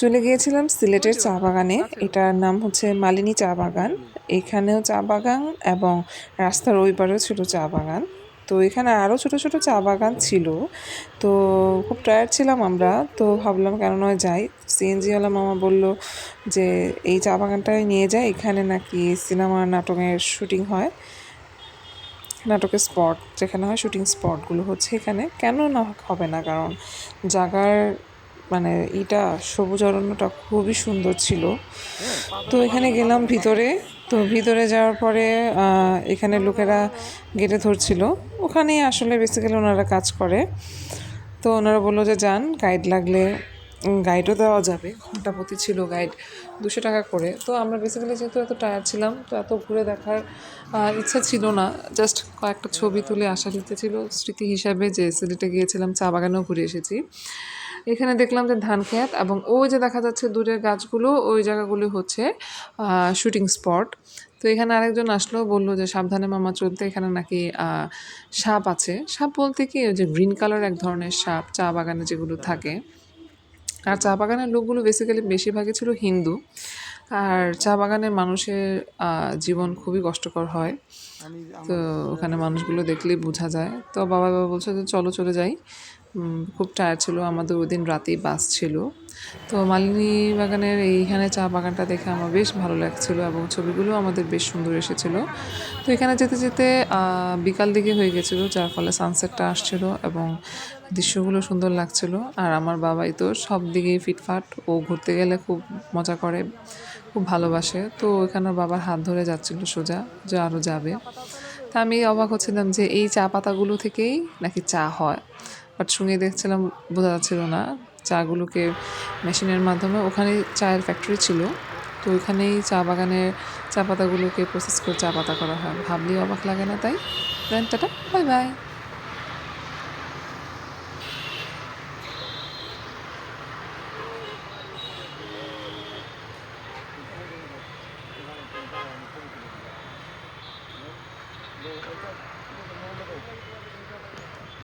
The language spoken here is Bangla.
চলে গিয়েছিলাম সিলেটের চা বাগানে। এটার নাম হচ্ছে মালিনী চা বাগান। এখানেও চা বাগান এবং রাস্তার ওই পারেও ছিল চা বাগান। তো এখানে আরও ছোট ছোট চা বাগান ছিল। তো খুব টায়ার্ড ছিলাম আমরা। তো ভাবলাম কেন নয় যাই। সিএনজিওয়ালা মামা বলল যে এই চা বাগানটায় নিয়ে যায় এখানে নাকি সিনেমা নাটকের শুটিং হয়। নাটকের স্পট যেখানে হয় শুটিং স্পটগুলো হচ্ছে এখানে। কেন না হবে না? কারণ জাগার মানে এটা সবুজ অরণ্যটা খুবই সুন্দর ছিল। তো এখানে গেলাম ভিতরে। তো ভিতরে যাওয়ার পরে এখানে লোকেরা গেটে ধরছিল। ওখানেই আসলে বেসিক্যালি ওনারা কাজ করে। তো ওনারা বলল যে, যান গাইড লাগলে গাইডও দেওয়া যাবে। ঘণ্টা প্রতি ছিল গাইড দুশো টাকা করে। তো আমরা বেসিক্যালি যেহেতু এত টায়ার ছিলাম, তো এত ঘুরে দেখার ইচ্ছা ছিল না। জাস্ট কয়েকটা ছবি তুলে আসার ইচ্ছে ছিল। স্মৃতি হিসাবে যে সিলেটে গিয়েছিলাম, চা বাগানেও ঘুরে এসেছি। এখানে দেখলাম যে ধান ক্ষেত এবং ওই যে দেখা যাচ্ছে দূরের গাছগুলো, ওই জায়গাগুলো হচ্ছে শুটিং স্পট তো এখানে আরেকজন আসলো, বলল যে সাবধানে মামা চলতে, এখানে নাকি সাপ আছে। সাপ বলতে কি, ওই যে গ্রিন কালার এক ধরনের সাপ, চা বাগানে যেগুলো থাকে। আর চা বাগানের লোকগুলো বেসিক্যালি বেশিরভাগই ছিল হিন্দু। আর চা বাগানের মানুষের জীবন খুবই কষ্টকর হয়। তো ওখানে মানুষগুলো দেখলেই বোঝা যায়। তো বাবা বাবা বলছে যে চলো চলে যাই। খুব টায়ার ছিল। আমাদের ওই দিন রাতেই বাস ছিল। তো মালিনী বাগানের এইখানে চা বাগানটা দেখে আমার বেশ ভালো লাগছিল এবং ছবিগুলো আমাদের বেশ সুন্দর এসেছিল। তো এখানে যেতে যেতে বিকাল দিকে হয়ে গেছিল, যার ফলে সানসেটটা আসছিল এবং দৃশ্যগুলো সুন্দর লাগছিল। আর আমার বাবাই তো সব দিকেই ফিটফাট। ও ঘুরতে গেলে খুব মজা করে, খুব ভালোবাসে। তো ওর বাবার হাত ধরে যাচ্ছিল সোজা যে আরও যাবে। তা আমি অবাক হচ্ছিলাম যে এই চা পাতাগুলো থেকেই নাকি চা হয়। বাট শুনে দেখছিলাম বোঝা যাচ্ছিল না, চাগুলোকে মেশিনের মাধ্যমে। ওখানে চায়ের ফ্যাক্টরি ছিল, তো ওইখানেই চা বাগানের চা পাতাগুলোকে প্রসেস করে চা পাতা করা হয়। ভাবলেই অবাক লাগে না, তাই? দেন টাটা বাই বাই